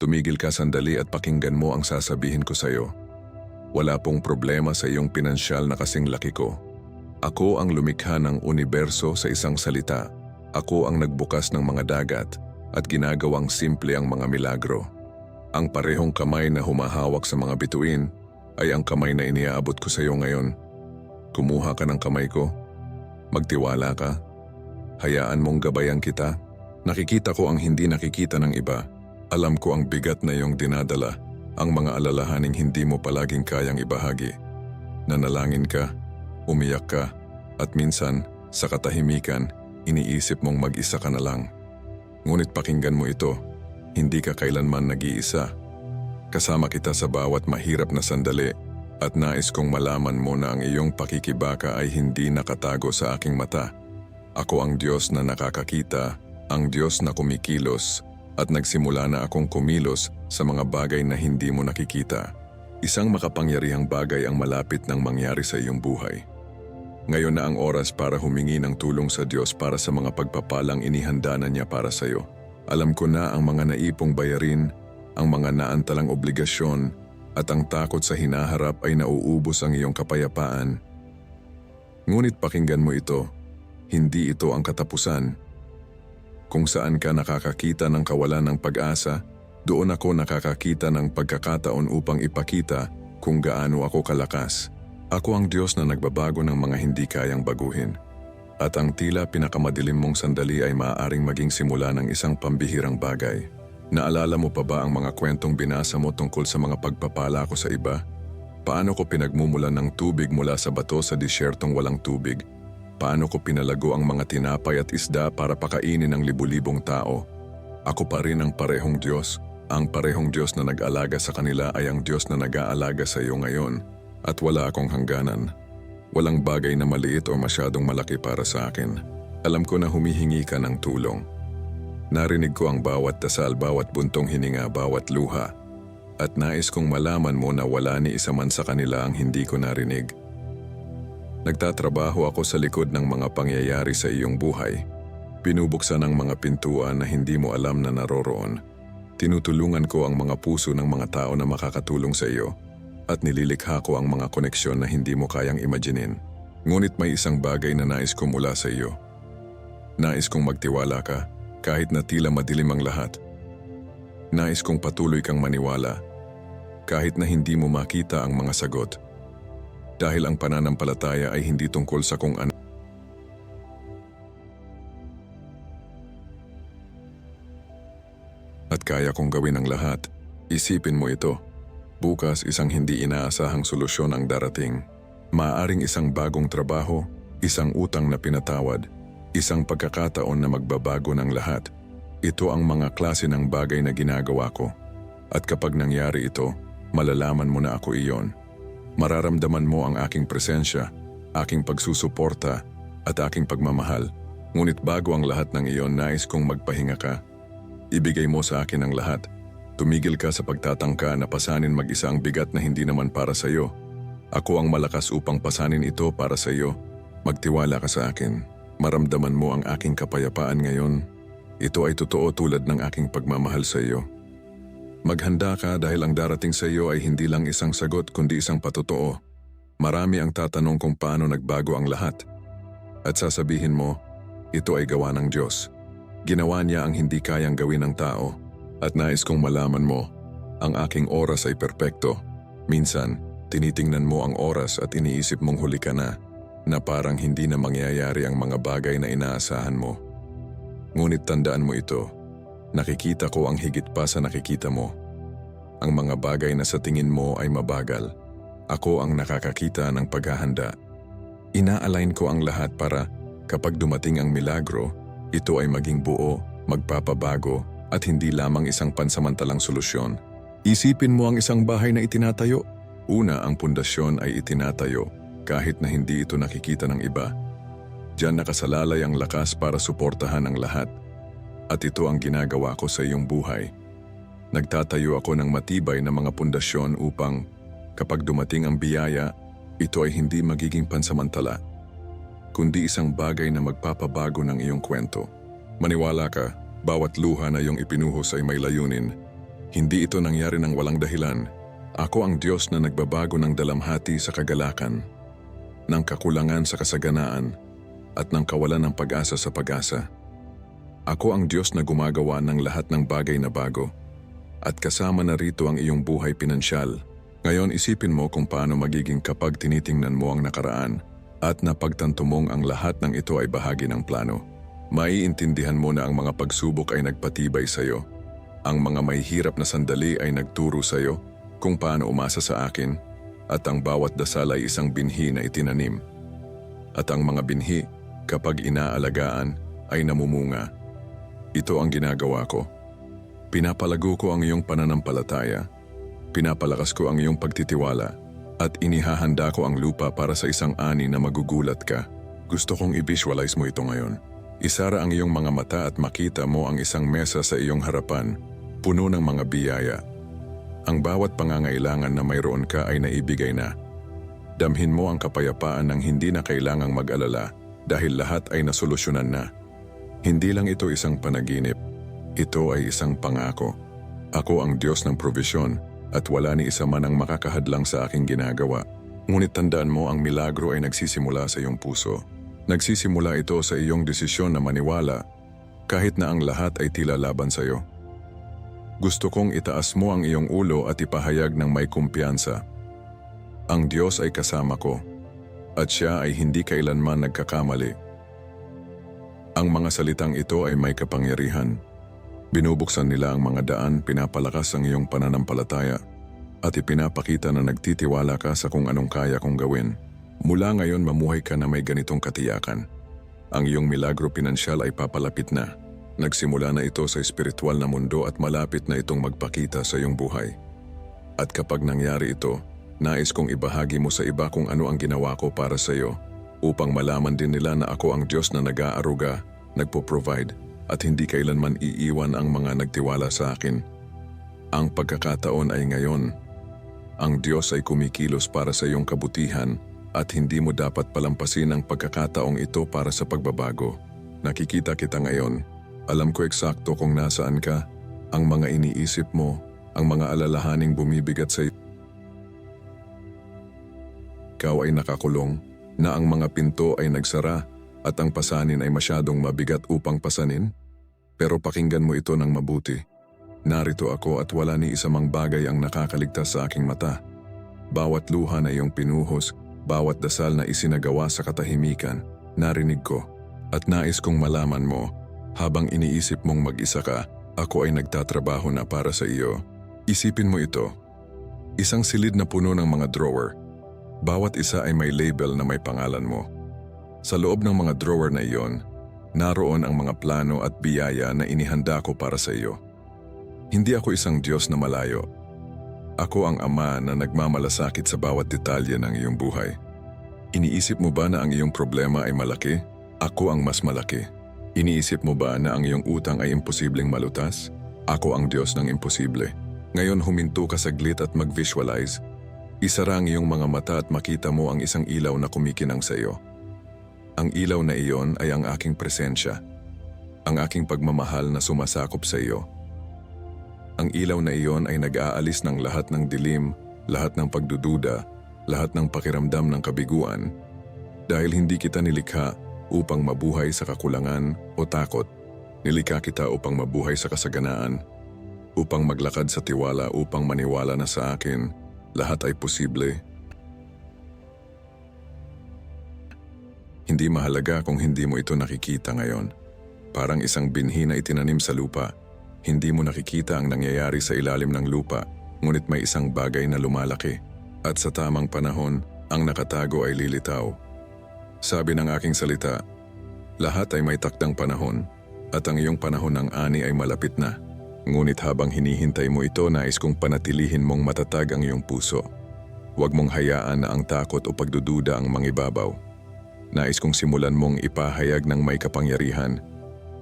tumigil ka sandali at pakinggan mo ang sasabihin ko sa'yo. Wala pong problema sa iyong pinansyal na kasing laki ko. Ako ang lumikha ng universo sa isang salita. Ako ang nagbukas ng mga dagat at ginagawang simple ang mga milagro. Ang parehong kamay na humahawak sa mga bituin ay ang kamay na iniaabot ko sa iyo ngayon. Kumuha ka ng kamay ko. Magtiwala ka. Hayaan mong gabayan kita. Nakikita ko ang hindi nakikita ng iba. Alam ko ang bigat na iyong dinadala, ang mga alalahaning hindi mo palaging kayang ibahagi. Nanalangin ka, umiyak ka, at minsan, sa katahimikan, iniisip mong mag-isa ka na lang. Ngunit pakinggan mo ito, hindi ka kailanman nag-iisa. Kasama kita sa bawat mahirap na sandali at nais kong malaman mo na ang iyong pakikibaka ay hindi nakatago sa aking mata. Ako ang Diyos na nakakakita, ang Diyos na kumikilos at nagsimula na akong kumilos sa mga bagay na hindi mo nakikita. Isang makapangyarihang bagay ang malapit ng mangyari sa iyong buhay. Ngayon na ang oras para humingi ng tulong sa Diyos para sa mga pagpapalang inihanda na niya para sa iyo. Alam ko na ang mga naipong bayarin, ang mga naantalang obligasyon, at ang takot sa hinaharap ay nauubos ang iyong kapayapaan. Ngunit pakinggan mo ito, hindi ito ang katapusan. Kung saan ka nakakakita ng kawalan ng pag-asa, doon ako nakakakita ng pagkakataon upang ipakita kung gaano ako kalakas. Ako ang Diyos na nagbabago ng mga hindi kayang baguhin. At ang tila pinakamadilim mong sandali ay maaaring maging simula ng isang pambihirang bagay. Naalala mo pa ba ang mga kwentong binasa mo tungkol sa mga pagpapala ko sa iba? Paano ko pinagmumulan ng tubig mula sa bato sa disyertong walang tubig? Paano ko pinalago ang mga tinapay at isda para pakainin ng libu-libong tao? Ako pa rin ang parehong Diyos. Ang parehong Diyos na nag-alaga sa kanila ay ang Diyos na nag-aalaga sa iyo ngayon. At wala akong hangganan. Walang bagay na maliit o masyadong malaki para sa akin. Alam ko na humihingi ka ng tulong. Narinig ko ang bawat dasal, bawat buntong hininga, bawat luha. At nais kong malaman mo na wala ni isa man sa kanila ang hindi ko narinig. Nagtatrabaho ako sa likod ng mga pangyayari sa iyong buhay. Pinubuksan ang mga pintuan na hindi mo alam na naroroon. Tinutulungan ko ang mga puso ng mga tao na makakatulong sa iyo at nililikha ko ang mga koneksyon na hindi mo kayang imaginin. Ngunit may isang bagay na nais ko mula sa iyo. Nais kong magtiwala ka kahit na tila madilim ang lahat. Nais kong patuloy kang maniwala kahit na hindi mo makita ang mga sagot. Dahil ang pananampalataya ay hindi tungkol sa kung ano. At kaya kong gawin ang lahat. Isipin mo ito. Bukas isang hindi inaasahang solusyon ang darating. Maaring isang bagong trabaho, isang utang na pinatawad, isang pagkakataon na magbabago ng lahat. Ito ang mga klase ng bagay na ginagawa ko. At kapag nangyari ito, malalaman mo na ako iyon. Mararamdaman mo ang aking presensya, aking pagsusuporta, at aking pagmamahal. Ngunit bago ang lahat ng iyon, nais kong magpahinga ka. Ibigay mo sa akin ang lahat. Tumigil ka sa pagtatangka na pasanin mag-isa ang bigat na hindi naman para sa iyo. Ako ang malakas upang pasanin ito para sa iyo. Magtiwala ka sa akin. Maramdaman mo ang aking kapayapaan ngayon. Ito ay totoo tulad ng aking pagmamahal sa iyo. Maghanda ka dahil ang darating sa iyo ay hindi lang isang sagot kundi isang patotoo. Marami ang tatanong kung paano nagbago ang lahat. At sasabihin mo, ito ay gawa ng Diyos. Ginawa niya ang hindi kayang gawin ng tao. At nais kong malaman mo, ang aking oras ay perpekto. Minsan, tinitingnan mo ang oras at iniisip mong huli ka na, na parang hindi na mangyayari ang mga bagay na inaasahan mo. Ngunit tandaan mo ito, nakikita ko ang higit pa sa nakikita mo. Ang mga bagay na sa tingin mo ay mabagal. Ako ang nakakakita ng paghahanda. Ina-align ko ang lahat para kapag dumating ang milagro, ito ay maging buo, magpapabago, at hindi lamang isang pansamantalang solusyon. Isipin mo ang isang bahay na itinatayo. Una, ang pundasyon ay itinatayo kahit na hindi ito nakikita ng iba. Diyan nakasalalay ang lakas para suportahan ang lahat. At ito ang ginagawa ko sa iyong buhay. Nagtatayo ako ng matibay na mga pundasyon upang kapag dumating ang biyaya, ito ay hindi magiging pansamantala, kundi isang bagay na magpapabago ng iyong kwento. Maniwala ka, bawat luha na iyong ipinuhos ay may layunin. Hindi ito nangyari ng walang dahilan. Ako ang Diyos na nagbabago ng dalamhati sa kagalakan, ng kakulangan sa kasaganaan, at ng kawalan ng pag-asa sa pag-asa. Ako ang Diyos na gumagawa ng lahat ng bagay na bago, at kasama na rito ang iyong buhay pinansyal. Ngayon isipin mo kung paano magiging kapag tinitingnan mo ang nakaraan at napagtanto mong ang lahat ng ito ay bahagi ng plano. Maiintindihan mo na ang mga pagsubok ay nagpatibay sa iyo. Ang mga may hirap na sandali ay nagturo sa iyo kung paano umasa sa akin at ang bawat dasal ay isang binhi na itinanim. At ang mga binhi, kapag inaalagaan, ay namumunga. Ito ang ginagawa ko. Pinapalago ko ang iyong pananampalataya. Pinapalakas ko ang iyong pagtitiwala at inihahanda ko ang lupa para sa isang ani na magugulat ka. Gusto kong i-visualize mo ito ngayon. Isara ang iyong mga mata at makita mo ang isang mesa sa iyong harapan, puno ng mga biyaya. Ang bawat pangangailangan na mayroon ka ay naibigay na. Damhin mo ang kapayapaan ng hindi na kailangang mag-alala dahil lahat ay nasolusyonan na. Hindi lang ito isang panaginip, ito ay isang pangako. Ako ang Diyos ng provisyon at wala ni isa man ang makakahadlang sa aking ginagawa. Ngunit tandaan mo ang milagro ay nagsisimula sa iyong puso. Nagsisimula ito sa iyong desisyon na maniwala kahit na ang lahat ay tila laban sa iyo. Gusto kong itaas mo ang iyong ulo at ipahayag ng may kumpiyansa. Ang Diyos ay kasama ko at siya ay hindi kailanman nagkakamali. Ang mga salitang ito ay may kapangyarihan. Binubuksan nila ang mga daan, pinapalakas ang iyong pananampalataya at ipinapakita na nagtitiwala ka sa kung anong kaya kong gawin. Mula ngayon mamuhay ka na may ganitong katiyakan. Ang iyong milagro pinansyal ay papalapit na. Nagsimula na ito sa espiritual na mundo at malapit na itong magpakita sa iyong buhay. At kapag nangyari ito, nais kong ibahagi mo sa iba kung ano ang ginawa ko para sa iyo upang malaman din nila na ako ang Diyos na nag-aaruga, nagpo-provide at hindi kailanman iiwan ang mga nagtiwala sa akin. Ang pagkakataon ay ngayon. Ang Diyos ay kumikilos para sa iyong kabutihan at hindi mo dapat palampasin ang pagkakataong ito para sa pagbabago. Nakikita kita ngayon. Alam ko eksakto kung nasaan ka, ang mga iniisip mo, ang mga alalahaning bumibigat sa iyo. Ikaw ay nakakulong, na ang mga pinto ay nagsara at ang pasanin ay masyadong mabigat upang pasanin? Pero pakinggan mo ito ng mabuti. Narito ako at wala ni isa mang bagay ang nakakaligtas sa aking mata. Bawat luha na iyong pinuhos, bawat dasal na isinagawa sa katahimikan, narinig ko. At nais kong malaman mo, habang iniisip mong mag-isa ka, ako ay nagtatrabaho na para sa iyo. Isipin mo ito. Isang silid na puno ng mga drawer. Bawat isa ay may label na may pangalan mo. Sa loob ng mga drawer na iyon, naroon ang mga plano at biyaya na inihanda ko para sa iyo. Hindi ako isang Diyos na malayo. Ako ang Ama na nagmamalasakit sa bawat detalye ng iyong buhay. Iniisip mo ba na ang iyong problema ay malaki? Ako ang mas malaki. Iniisip mo ba na ang iyong utang ay imposibleng malutas? Ako ang Diyos ng imposible. Ngayon huminto ka saglit at mag-visualize. Isara ang iyong mga mata at makita mo ang isang ilaw na kumikinang sa iyo. Ang ilaw na iyon ay ang aking presensya. Ang aking pagmamahal na sumasakop sa iyo. Ang ilaw na iyon ay nag-aalis ng lahat ng dilim, lahat ng pagdududa, lahat ng pakiramdam ng kabiguan. Dahil hindi kita nilikha upang mabuhay sa kakulangan o takot. Nilikha kita upang mabuhay sa kasaganaan, upang maglakad sa tiwala upang maniwala na sa akin, lahat ay posible. Hindi mahalaga kung hindi mo ito nakikita ngayon. Parang isang binhi na itinanim sa lupa. Hindi mo nakikita ang nangyayari sa ilalim ng lupa, ngunit may isang bagay na lumalaki. At sa tamang panahon, ang nakatago ay lilitaw. Sabi ng aking salita, lahat ay may takdang panahon at ang iyong panahon ng ani ay malapit na. Ngunit habang hinihintay mo ito, nais kong panatilihin mong matatag ang iyong puso. Huwag mong hayaan na ang takot o pagdududa ang mangibabaw. Nais kong simulan mong ipahayag ng may kapangyarihan.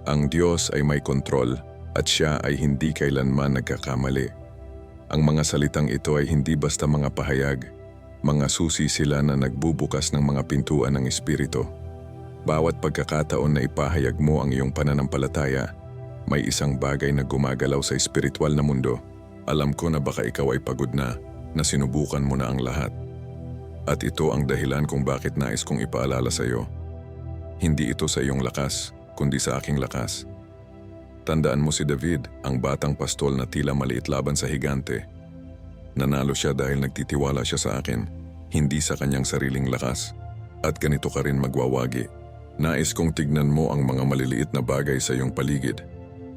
Ang Diyos ay may kontrol at siya ay hindi kailanman nagkakamali. Ang mga salitang ito ay hindi basta mga pahayag, mga susi sila na nagbubukas ng mga pintuan ng Espiritu. Bawat pagkakataon na ipahayag mo ang iyong pananampalataya, may isang bagay na gumagalaw sa espiritual na mundo. Alam ko na baka ikaw ay pagod na, na sinubukan mo na ang lahat. At ito ang dahilan kung bakit nais kong ipaalala sa iyo. Hindi ito sa iyong lakas, kundi sa aking lakas. Tandaan mo si David, ang batang pastol na tila maliit laban sa higante. Nanalo siya dahil nagtitiwala siya sa akin, hindi sa kanyang sariling lakas. At ganito ka rin magwawagi. Nais kong tignan mo ang mga maliliit na bagay sa iyong paligid.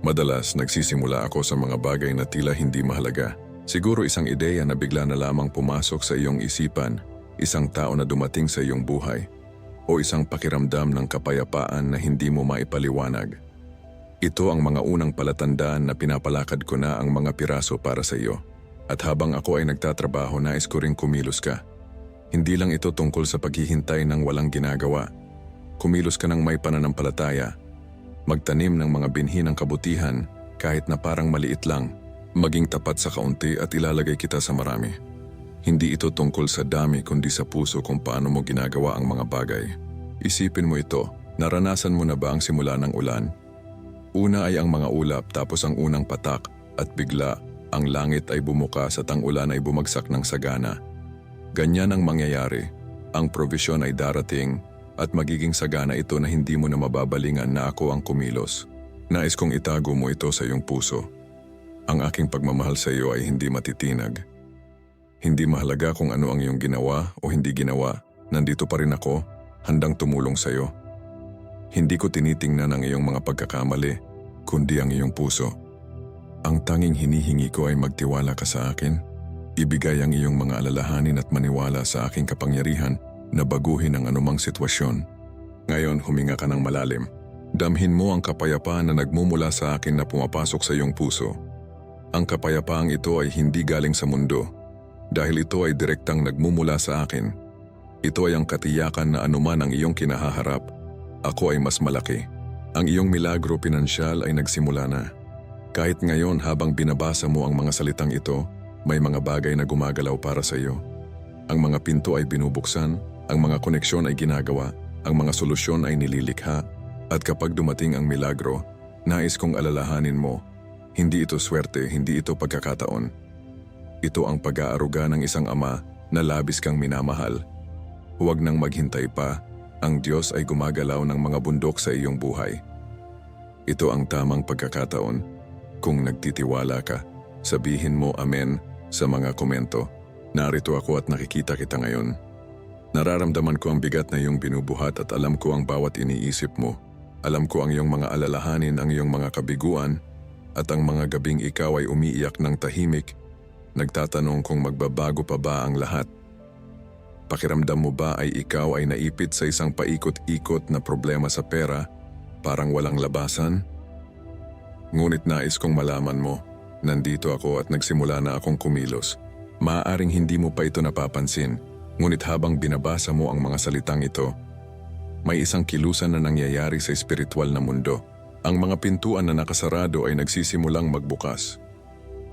Madalas nagsisimula ako sa mga bagay na tila hindi mahalaga. Siguro isang ideya na bigla na lamang pumasok sa iyong isipan, isang tao na dumating sa iyong buhay, o isang pakiramdam ng kapayapaan na hindi mo maipaliwanag. Ito ang mga unang palatandaan na pinapalakad ko na ang mga piraso para sa iyo. At habang ako ay nagtatrabaho, nais ko ring kumilos ka. Hindi lang ito tungkol sa paghihintay ng walang ginagawa. Kumilos ka ng may pananampalataya. Magtanim ng mga binhi ng kabutihan kahit na parang maliit lang. Maging tapat sa kaunti at ilalagay kita sa marami. Hindi ito tungkol sa dami kundi sa puso kung paano mo ginagawa ang mga bagay. Isipin mo ito, naranasan mo na ba ang simula ng ulan? Una ay ang mga ulap tapos ang unang patak at bigla ang langit ay bumukas at ang ulan ay bumagsak ng sagana. Ganyan ang mangyayari. Ang provisyon ay darating at magiging sagana ito na hindi mo na mababalingan na ako ang kumilos. Nais kong itago mo ito sa iyong puso. Ang aking pagmamahal sa iyo ay hindi matitinag. Hindi mahalaga kung ano ang iyong ginawa o hindi ginawa, nandito pa rin ako, handang tumulong sa iyo. Hindi ko tinitingnan ang iyong mga pagkakamali, kundi ang iyong puso. Ang tanging hinihingi ko ay magtiwala ka sa akin, ibigay ang iyong mga alalahanin at maniwala sa aking kapangyarihan na baguhin ang anumang sitwasyon. Ngayon huminga ka ng malalim. Damhin mo ang kapayapaan na nagmumula sa akin na pumapasok sa iyong puso. Ang kapayapaang ito ay hindi galing sa mundo, dahil ito ay direktang nagmumula sa akin. Ito ay ang katiyakan na anuman ang iyong kinahaharap, ako ay mas malaki. Ang iyong milagro pinansyal ay nagsimula na. Kahit ngayon habang binabasa mo ang mga salitang ito, may mga bagay na gumagalaw para sa iyo. Ang mga pinto ay binubuksan, ang mga koneksyon ay ginagawa, ang mga solusyon ay nililikha, at kapag dumating ang milagro, nais kong alalahanin mo, hindi ito swerte, hindi ito pagkakataon. Ito ang pag-aaruga ng isang ama na labis kang minamahal. Huwag nang maghintay pa, ang Diyos ay gumagalaw ng mga bundok sa iyong buhay. Ito ang tamang pagkakataon. Kung nagtitiwala ka, sabihin mo amen sa mga komento. Narito ako at nakikita kita ngayon. Nararamdaman ko ang bigat na iyong binubuhat at alam ko ang bawat iniisip mo. Alam ko ang iyong mga alalahanin, ang iyong mga kabiguan, at ang mga gabing ikaw ay umiiyak ng tahimik, nagtatanong kung magbabago pa ba ang lahat. Pakiramdam mo ba ay ikaw ay naipit sa isang paikot-ikot na problema sa pera, parang walang labasan? Ngunit nais kong malaman mo, nandito ako at nagsimula na akong kumilos. Maaaring hindi mo pa ito napapansin, ngunit habang binabasa mo ang mga salitang ito, may isang kilusan na nangyayari sa espiritual na mundo. Ang mga pintuan na nakasarado ay nagsisimulang magbukas.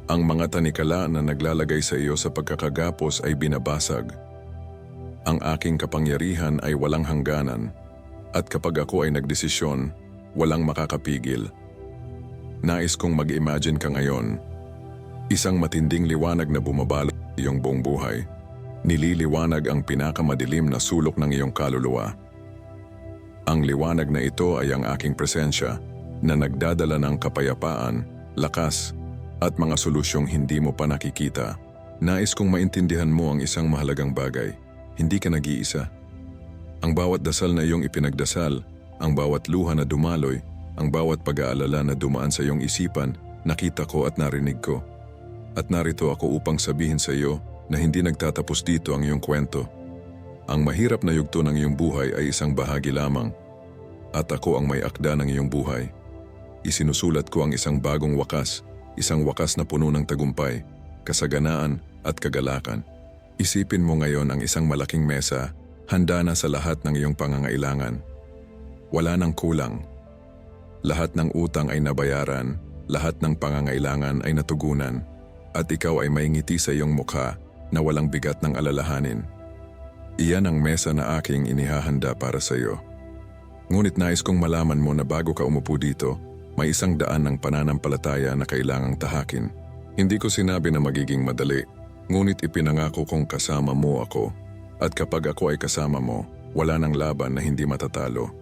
Ang mga tanikala na naglalagay sa iyo sa pagkakagapos ay binabasag. Ang aking kapangyarihan ay walang hangganan, at kapag ako ay nagdesisyon, walang makakapigil. Nais kong mag-imagine ka ngayon. Isang matinding liwanag na bumabalot iyong buong buhay. Nililiwanag ang pinakamadilim na sulok ng iyong kaluluwa. Ang liwanag na ito ay ang aking presensya na nagdadala ng kapayapaan, lakas, at mga solusyong hindi mo pa nakikita. Nais kong maintindihan mo ang isang mahalagang bagay. Hindi ka nag-iisa. Ang bawat dasal na iyong ipinagdasal, ang bawat luha na dumaloy, ang bawat pag-aalala na dumaan sa iyong isipan, nakita ko at narinig ko. At narito ako upang sabihin sa iyo na hindi nagtatapos dito ang iyong kwento. Ang mahirap na yugto ng iyong buhay ay isang bahagi lamang. At ako ang may akda ng iyong buhay. Isinusulat ko ang isang bagong wakas, isang wakas na puno ng tagumpay, kasaganaan at kagalakan. Isipin mo ngayon ang isang malaking mesa, handa na sa lahat ng iyong pangangailangan. Wala nang kulang. Lahat ng utang ay nabayaran, lahat ng pangangailangan ay natugunan, at ikaw ay may ngiti sa iyong mukha na walang bigat ng alalahanin. Iyan ang mesa na aking inihahanda para sa iyo. Ngunit nais kong malaman mo na bago ka umupo dito, may isang daan ng pananampalataya na kailangang tahakin. Hindi ko sinabi na magiging madali, ngunit ipinangako kong kasama mo ako. At kapag ako ay kasama mo, wala nang laban na hindi matatalo.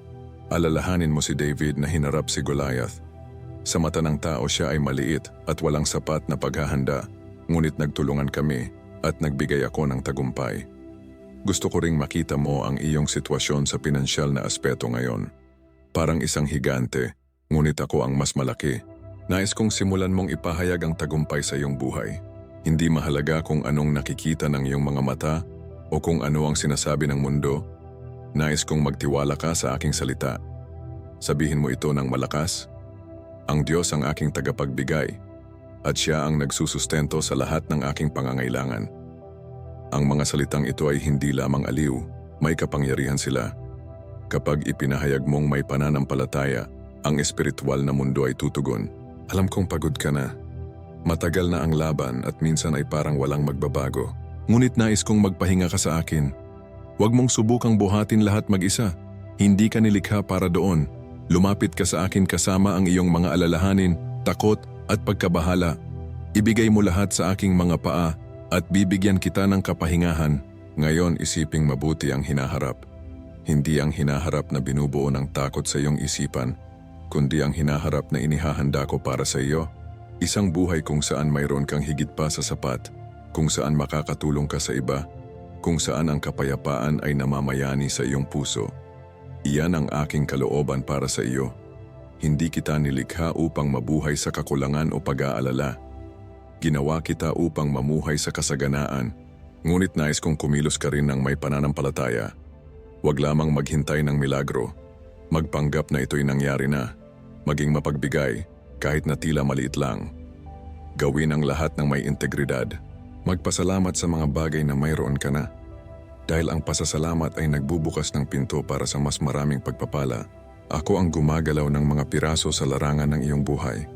Alalahanin mo si David na hinarap si Goliath. Sa mata ng tao siya ay maliit at walang sapat na paghahanda, ngunit nagtulungan kami at nagbigay ako ng tagumpay. Gusto ko ring makita mo ang iyong sitwasyon sa pinansyal na aspeto ngayon. Parang isang higante, ngunit ako ang mas malaki. Nais kong simulan mong ipahayag ang tagumpay sa iyong buhay. Hindi mahalaga kung anong nakikita ng iyong mga mata o kung ano ang sinasabi ng mundo. Nais kong magtiwala ka sa aking salita. Sabihin mo ito ng malakas. Ang Diyos ang aking tagapagbigay at siya ang nagsusustento sa lahat ng aking pangangailangan. Ang mga salitang ito ay hindi lamang aliw, may kapangyarihan sila. Kapag ipinahayag mong may pananampalataya, ang espiritual na mundo ay tutugon. Alam kong pagod ka na. Matagal na ang laban at minsan ay parang walang magbabago. Ngunit nais kong magpahinga ka sa akin. Huwag mong subukang buhatin lahat mag-isa. Hindi ka nilikha para doon. Lumapit ka sa akin kasama ang iyong mga alalahanin, takot at pagkabahala. Ibigay mo lahat sa aking mga paa at bibigyan kita ng kapahingahan. Ngayon isiping mabuti ang hinaharap. Hindi ang hinaharap na binubuo ng takot sa iyong isipan, kundi ang hinaharap na inihahanda ko para sa iyo. Isang buhay kung saan mayroon kang higit pa sa sapat, kung saan makakatulong ka sa iba, kung saan ang kapayapaan ay namamayani sa iyong puso. Iyan ang aking kalooban para sa iyo. Hindi kita nilikha upang mabuhay sa kakulangan o pag-aalala. Ginawa kita upang mamuhay sa kasaganaan, ngunit nais kong kumilos ka rin ng may pananampalataya. Huwag lamang maghintay ng milagro. Magpanggap na ito'y nangyari na. Maging mapagbigay, kahit na tila maliit lang. Gawin ang lahat ng may integridad. Magpasalamat sa mga bagay na mayroon ka na. Dahil ang pasasalamat ay nagbubukas ng pinto para sa mas maraming pagpapala. Ako ang gumagalaw ng mga piraso sa larangan ng iyong buhay.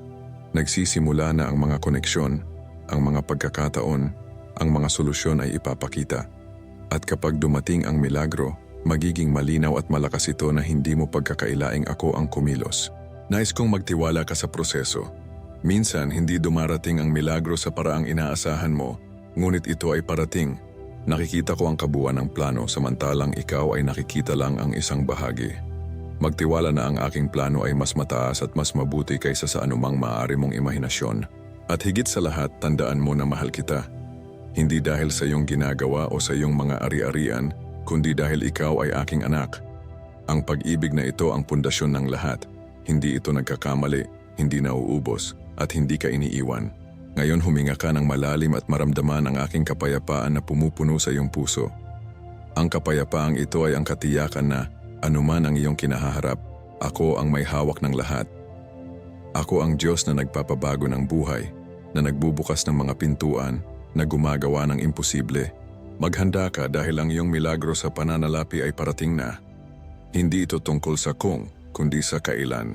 Nagsisimula na ang mga koneksyon, ang mga pagkakataon, ang mga solusyon ay ipapakita. At kapag dumating ang milagro, magiging malinaw at malakas ito na hindi mo pagkakailaing ako ang kumilos. Nais kong magtiwala ka sa proseso. Minsan hindi dumarating ang milagro sa paraang inaasahan mo, ngunit ito ay parating. Nakikita ko ang kabuuan ng plano samantalang ikaw ay nakikita lang ang isang bahagi. Magtiwala na ang aking plano ay mas mataas at mas mabuti kaysa sa anumang maaari mong imahinasyon. At higit sa lahat, tandaan mo na mahal kita. Hindi dahil sa iyong ginagawa o sa iyong mga ari-arian, kundi dahil ikaw ay aking anak. Ang pag-ibig na ito ang pundasyon ng lahat. Hindi ito nagkakamali, hindi nauubos, at hindi ka iniiwan. Ngayon huminga ka ng malalim at maramdaman ang aking kapayapaan na pumupuno sa iyong puso. Ang kapayapaang ito ay ang katiyakan na anuman ang iyong kinahaharap, ako ang may hawak ng lahat. Ako ang Diyos na nagpapabago ng buhay, na nagbubukas ng mga pintuan, na gumagawa ng imposible. Maghanda ka dahil ang iyong milagro sa pananalapi ay parating na. Hindi ito tungkol sa kung, kundi sa kailan.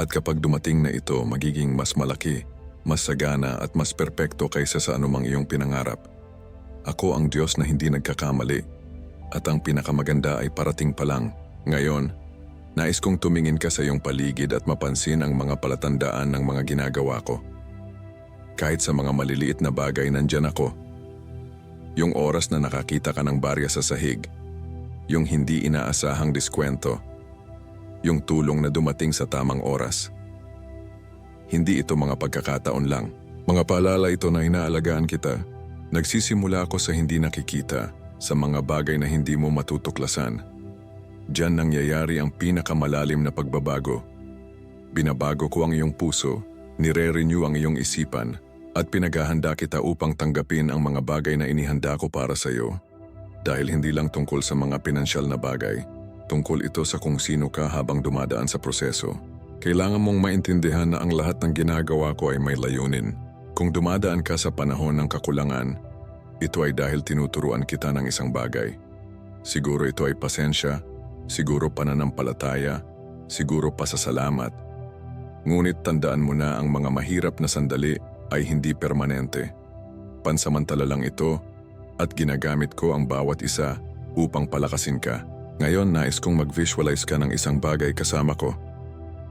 At kapag dumating na ito, magiging mas malaki, mas sagana at mas perpekto kaysa sa anumang iyong pinangarap. Ako ang Diyos na hindi nagkakamali. At ang pinakamaganda ay parating pa lang. Ngayon, nais kong tumingin ka sa iyong paligid at mapansin ang mga palatandaan ng mga ginagawa ko. Kahit sa mga maliliit na bagay nandyan ako. Yung oras na nakakita ka ng barya sa sahig. Yung hindi inaasahang diskwento. Yung tulong na dumating sa tamang oras. Hindi ito mga pagkakataon lang. Mga paalala ito na inaalagaan kita. Nagsisimula ako sa hindi nakikita, sa mga bagay na hindi mo matutuklasan. Diyan nangyayari ang pinakamalalim na pagbabago. Binabago ko ang iyong puso, nire-renew ang iyong isipan, at pinaghahanda kita upang tanggapin ang mga bagay na inihanda ko para sa iyo. Dahil hindi lang tungkol sa mga pinansyal na bagay, tungkol ito sa kung sino ka habang dumadaan sa proseso. Kailangan mong maintindihan na ang lahat ng ginagawa ko ay may layunin. Kung dumadaan ka sa panahon ng kakulangan, ito ay dahil tinuturuan kita ng isang bagay. Siguro ito ay pasensya, siguro pananampalataya, siguro pasasalamat. Ngunit tandaan mo na ang mga mahirap na sandali ay hindi permanente. Pansamantala lang ito at ginagamit ko ang bawat isa upang palakasin ka. Ngayon nais kong mag-visualize ka ng isang bagay kasama ko.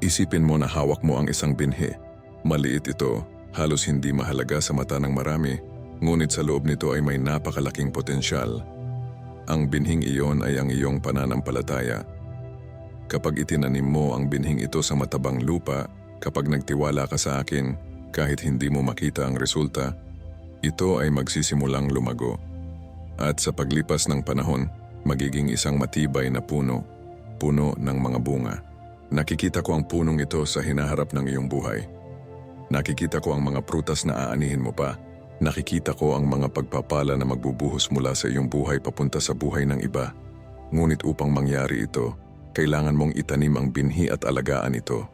Isipin mo na hawak mo ang isang binhi. Maliit ito, halos hindi mahalaga sa mata ng marami, ngunit sa loob nito ay may napakalaking potensyal. Ang binhing iyon ay ang iyong pananampalataya. Kapag itinanim mo ang binhing ito sa matabang lupa, kapag nagtiwala ka sa akin, kahit hindi mo makita ang resulta, ito ay magsisimulang lumago. At sa paglipas ng panahon, magiging isang matibay na puno, puno ng mga bunga. Nakikita ko ang punong ito sa hinaharap ng iyong buhay. Nakikita ko ang mga prutas na aanihin mo pa. Nakikita ko ang mga pagpapala na magbubuhos mula sa iyong buhay papunta sa buhay ng iba. Ngunit upang mangyari ito, kailangan mong itanim ang binhi at alagaan ito.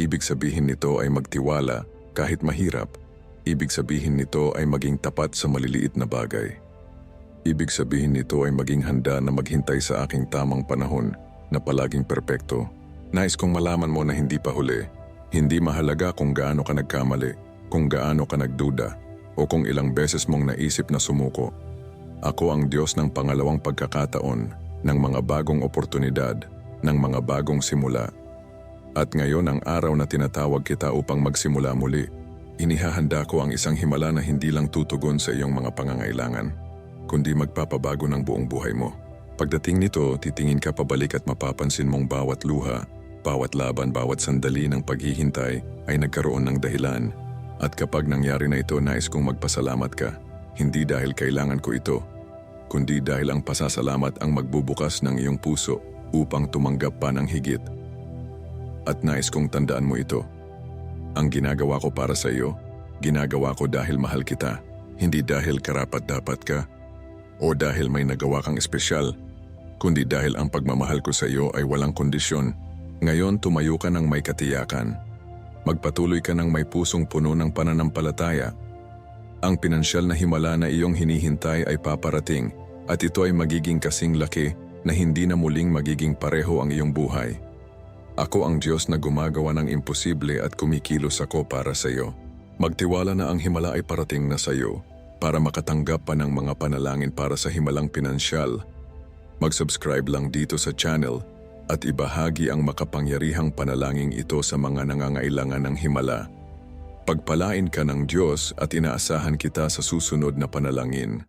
Ibig sabihin nito ay magtiwala kahit mahirap. Ibig sabihin nito ay maging tapat sa maliliit na bagay. Ibig sabihin nito ay maging handa na maghintay sa aking tamang panahon na palaging perpekto. Nais kong malaman mo na hindi pa huli. Hindi mahalaga kung gaano ka nagkamali, kung gaano ka nagduda, o kung ilang beses mong naisip na sumuko. Ako ang Diyos ng pangalawang pagkakataon, ng mga bagong oportunidad, ng mga bagong simula. At ngayon ang araw na tinatawag kita upang magsimula muli. Inihahanda ko ang isang himala na hindi lang tutugon sa iyong mga pangangailangan, kundi magpapabago ng buong buhay mo. Pagdating nito, titingin ka pabalik at mapapansin mong bawat luha, bawat laban, bawat sandali ng paghihintay ay nagkaroon ng dahilan. At kapag nangyari na ito, nais kong magpasalamat ka. Hindi dahil kailangan ko ito, kundi dahil ang pasasalamat ang magbubukas ng iyong puso upang tumanggap pa ng higit. At nais kong tandaan mo ito. Ang ginagawa ko para sa iyo, ginagawa ko dahil mahal kita, hindi dahil karapat dapat ka, o dahil may nagawa kang espesyal, kundi dahil ang pagmamahal ko sa iyo ay walang kondisyon. Ngayon tumayo ka ng may katiyakan. Magpatuloy ka ng may pusong puno ng pananampalataya. Ang pinansyal na himala na iyong hinihintay ay paparating at ito ay magiging kasing laki na hindi na muling magiging pareho ang iyong buhay. Ako ang Diyos na gumagawa ng imposible at kumikilos ako para sa iyo. Magtiwala na ang himala ay parating na sa iyo para makatanggap pa ng mga panalangin para sa himalang pinansyal. Mag-subscribe lang dito sa channel at ibahagi ang makapangyarihang panalangin ito sa mga nangangailangan ng himala. Pagpalain ka ng Diyos at inaasahan kita sa susunod na panalangin.